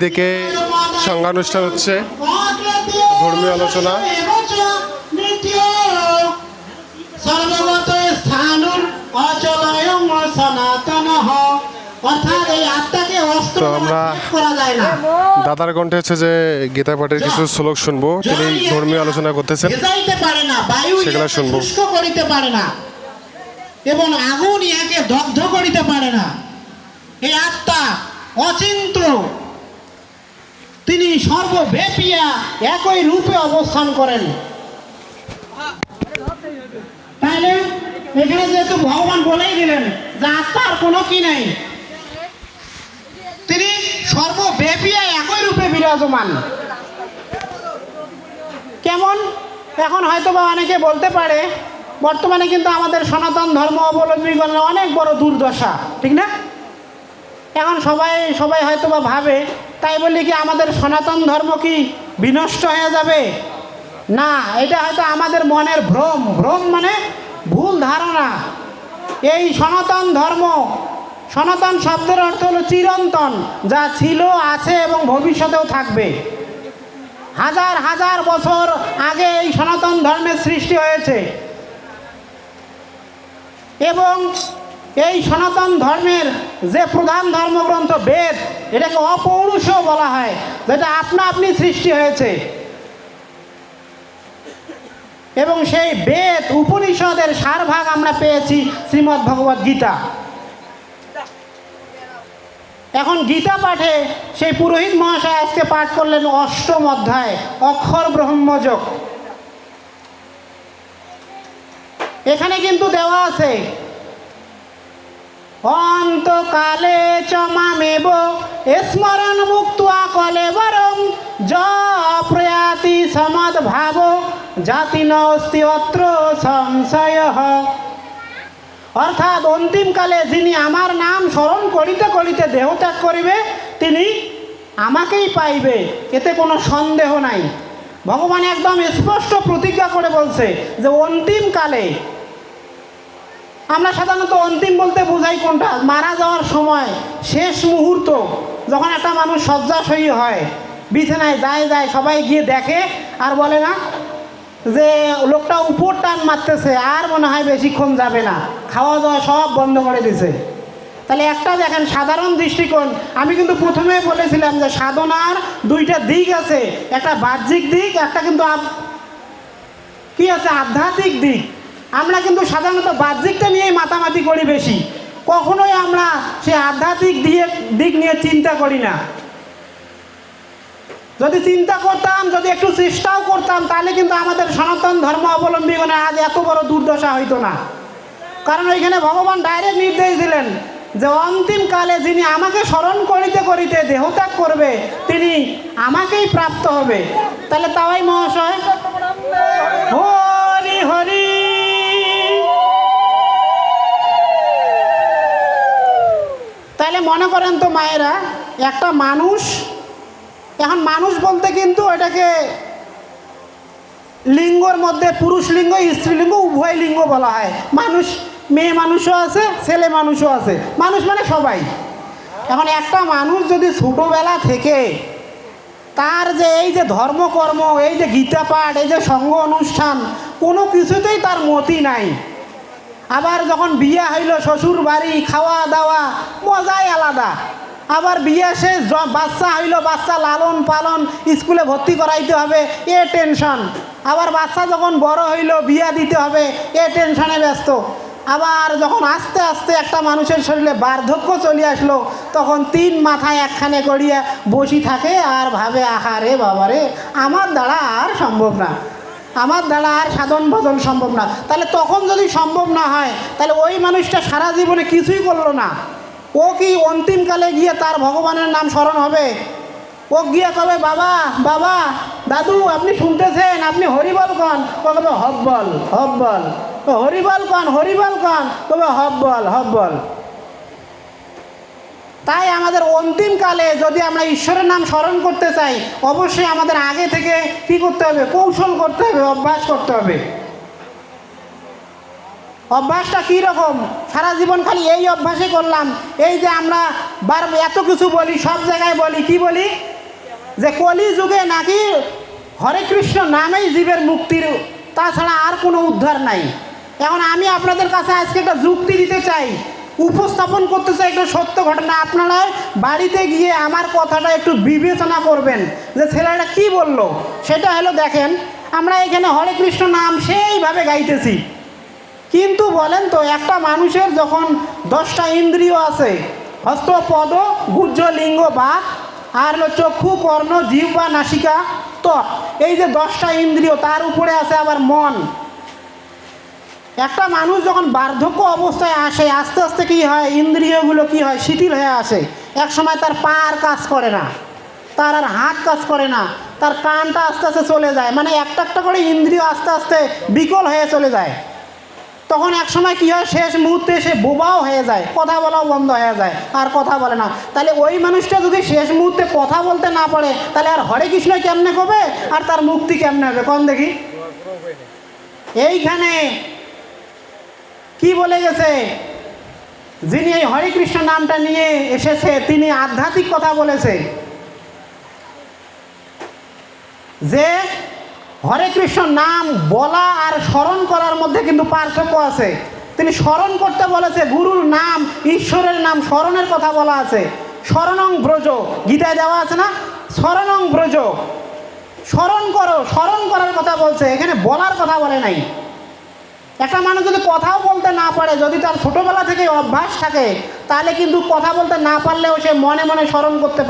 দিকে সংজ্ঞানুষ্ঠান হচ্ছে ধর্মীয় আলোচনা। তো আমরা- দাদার কণ্ঠে হচ্ছে যে গীতা পাঠের কিছু শ্লোক শুনব তিনি ধর্মীয় আলোচনা করতেছেন ভেজাইতে পারে না বায়ু সেগুলো শুনব। করিতে পারে না এবং আগুন ইহাকে দগ্ধ করিতে পারে না এই আত্মা অচিন্ত তিনি সর্বব্যাপিয়া একই রূপে অবস্থান করেন। তাহলে এখানে যেহেতু ভগবান বলেই দিলেন যে আত্মার কোনো কি নাই, তিনি সর্বব্যাপিয়া একই রূপে বিরাজমান। কেমন? এখন হয়তো বা অনেকে বলতে পারে, বর্তমানে কিন্তু আমাদের সনাতন ধর্ম অবলম্বীগণের অনেক বড় দুর্দশা, ঠিক না? এখন সবাই সবাই হয়তো বা ভাবে তাই বলি কি, আমাদের সনাতন ধর্ম কি বিনষ্ট হয়ে যাবে? না, এটা হয়তো আমাদের মনের ভ্রম। ভ্রম মানে ভুল ধারণা। এই সনাতন ধর্ম, সনাতন শব্দের অর্থ হলো চিরন্তন, যা ছিল, আছে এবং ভবিষ্যতেও থাকবে। হাজার হাজার বছর আগে এই সনাতন ধর্মের সৃষ্টি হয়েছে। এবং এই সনাতন ধর্মের যে প্রধান ধর্মগ্রন্থ বেদ, এটাকে অপৌরুষ বলা হয়, যেটা আপনা আপনি সৃষ্টি হয়েছে। এবং সেই বেদ উপনিষদের সারভাগ আমরা পেয়েছি শ্রীমদ্ ভগবদ গীতা। এখন গীতা পাঠে সেই পুরোহিত মহাশয় আজকে পাঠ করলেন অষ্টম অধ্যায়, অক্ষর ব্রহ্মযোগ। এখানে কিন্তু দেওয়া আছে অন্তকালে চমামেব স্মরণ মুক্তা কলে বরং য প্রয়াতি সমদ ভাব, জাতি নস্তি অত্র সংশয় অর্থাৎ অন্তিমকালে যিনি আমার নাম স্মরণ করিতে করিতে দেহত্যাগ করিবে, তিনি আমাকেই পাইবে, এতে কোনো সন্দেহ নাই। ভগবান একদম স্পষ্ট প্রতিজ্ঞা করে বলছে যে অন্তিমকালে আমরা সাধারণত অন্তিম বলতে বোঝাই কোনটা? মারা যাওয়ার সময়, শেষ মুহূর্ত, যখন একটা মানুষ শয্যাশয়ী হয়, বিছানায় যায় যায়, সবাই গিয়ে দেখে আর বলে না যে, লোকটা উপর টান মারতেছে, আর মনে হয় বেশিক্ষণ যাবে না। খাওয়া দাওয়া সব বন্ধ করে দিছে। তাহলে একটা দেখেন, সাধারণ দৃষ্টিকোণ। আমি কিন্তু প্রথমে বলেছিলাম যে, সাধনার দুইটা দিক আছে। একটা বাহ্যিক দিক, একটা কিন্তু কি আছে? আধ্যাত্মিক দিক। আমরা কিন্তু সাধারণত বাহ্যিকটা নিয়েই মাতামাতি করি বেশি। কখনোই আমরা সে আধ্যাত্মিক দিয়ে দিক নিয়ে চিন্তা করি না। যদি চিন্তা করতাম যদি একটু চেষ্টাও করতাম তাহলে কিন্তু আমাদের সনাতন ধর্ম অবলম্বীগণে আজ এত বড় দুর্দশা হইতো না। কারণ ওইখানে ভগবান ডাইরেক্ট নির্দেশ দিলেন যে অন্তিম কালে যিনি আমাকে স্মরণ করিতে করিতে দেহত্যাগ করবে তিনি আমাকেই প্রাপ্ত হবে। তাহলে তাওয়াই মহাশয়। মনে করেন তো মায়েরা, একটা মানুষ, এখন মানুষ বলতে কিন্তু এটাকে লিঙ্গর মধ্যে পুরুষ লিঙ্গ স্ত্রীলিঙ্গ উভয় লিঙ্গ বলা হয়। মানুষ, মেয়ে মানুষও আছে, ছেলে মানুষও আছে। মানুষ মানে সবাই। এখন একটা মানুষ যদি ছোটোবেলা থেকে তার যে এই যে ধর্মকর্ম, এই যে গীতা পাঠ এই যে সঙ্গ অনুষ্ঠান, কোনো কিছুতেই তার মতি নাই। আবার যখন বিয়ে হইল, শ্বশুর বাড়ি, খাওয়া দাওয়া, মজাই আলাদা। আবার বিয়ে শেষ বাচ্চা হইল, বাচ্চা লালন পালন, স্কুলে ভর্তি করাইতে হবে, এ টেনশন। আবার বাচ্চা যখন বড় হইল, বিয়া দিতে হবে, এ টেনশনে ব্যস্ত। আবার যখন আস্তে আস্তে একটা মানুষের শরীরে বার্ধক্য চলে আসলো, তখন তিন মাথায় একখানে করিয়া বসি থাকে আর ভাবে, আহারে বাবারে, আমার দ্বারা আর সম্ভব না। আমার দ্বারা আর সাধন ভজন সম্ভব না। তাহলে তখন যদি সম্ভব না হয়, তাহলে ওই মানুষটা সারা জীবনে কিছুই করল না। ও কি অন্তিমকালে গিয়ে তার ভগবানের নাম স্মরণ হবে? ও গিয়ে কবে, বাবা বাবা, দাদু, আপনি শুনতেছেন? আপনি হরিবল কন? ও কবে, হব্বল হব্বল। হরিবল কন হরিবল কন। কবে, হব্বল হব্বল। তাই আমাদের অন্তিমকালে যদি আমরা ঈশ্বরের নাম স্মরণ করতে চাই, অবশ্যই আমাদের আগে থেকে কি করতে হবে? কৌশল করতে হবে, অভ্যাস করতে হবে। অভ্যাসটা কী রকম? সারা জীবন খালি এই অভ্যাসই করলাম। এই যে আমরা বার এত কিছু বলি, সব জায়গায় বলি, কি বলি? যে কলি যুগে নাকি হরে কৃষ্ণ নামেই জীবের মুক্তির, তাছাড়া আর কোনো উদ্ধার নাই। এখন আমি আপনাদের কাছে আজকে একটা যুক্তি দিতে চাই। উপস্থাপন করতে চাই একটা সত্য ঘটনা। আপনারা বাড়িতে গিয়ে আমার কথাটা একটু বিবেচনা করবেন যে ছেলেটা কি বলল। সেটা হলো দেখেন, আমরা এখানে হরে কৃষ্ণ নাম সেইভাবে গাইতেছি। কিন্তু বলেন তো, একটা মানুষের যখন দশটা ইন্দ্রিয় আছে, হস্ত, পদ গুজ্জ লিঙ্গ, বাক, আর হলো চক্ষু, কর্ণ, জীব বা নাসিকা, ত্বক, এই যে দশটা ইন্দ্রিয়, তার উপরে আছে আবার মন। একটা মানুষ যখন বার্ধক্য অবস্থায় আসে, আস্তে আস্তে কী হয়? ইন্দ্রিয়গুলো কী হয়? শিথিল হয়ে আসে। এক সময় তার পা আর কাজ করে না। তার আর হাত কাজ করে না। তার কানটা আস্তে আস্তে চলে যায়। মানে একটা একটা করে ইন্দ্রিয় আস্তে আস্তে বিকল হয়ে চলে যায়। তখন এক সময় কী হয়? শেষ মুহূর্তে সে বোবাও হয়ে যায়। কথা বলাও বন্ধ হয়ে যায়। আর কথা বলে না। তাহলে ওই মানুষটা যদি শেষ মুহূর্তে কথা বলতে না পারে, তাহলে আর হরে কৃষ্ণ কেমনে কবে? আর তার মুক্তি কেমনে হবে? কোন দেখি? এইখানে কি বলে গেছে? যিনি এই হরে কৃষ্ণ নামটা নিয়ে এসেছে, তিনি আধ্যাত্মিক কথা বলেছে। যে হরে কৃষ্ণ নাম বলা আর স্মরণ করার মধ্যে কিন্তু পার্থক্য আছে। তিনি স্মরণ করতে বলেছে, গুরুর নাম, ঈশ্বরের নাম স্মরণের কথা বলা আছে। স্মরণং ব্রজ। গীতায় দেওয়া আছে না? স্মরণং ব্রজ। স্মরণ করো, স্মরণ করার কথা বলছে। এখানে বলার কথা বলে নাই। একটা মানুষ যদি কথাও বলতে না পারে, যদি তার ছোটোবেলা থেকে অভ্যাস থাকে, তাহলে কিন্তু কথা বলতে না পারলেও সে মনে মনে স্মরণ করতে পারে।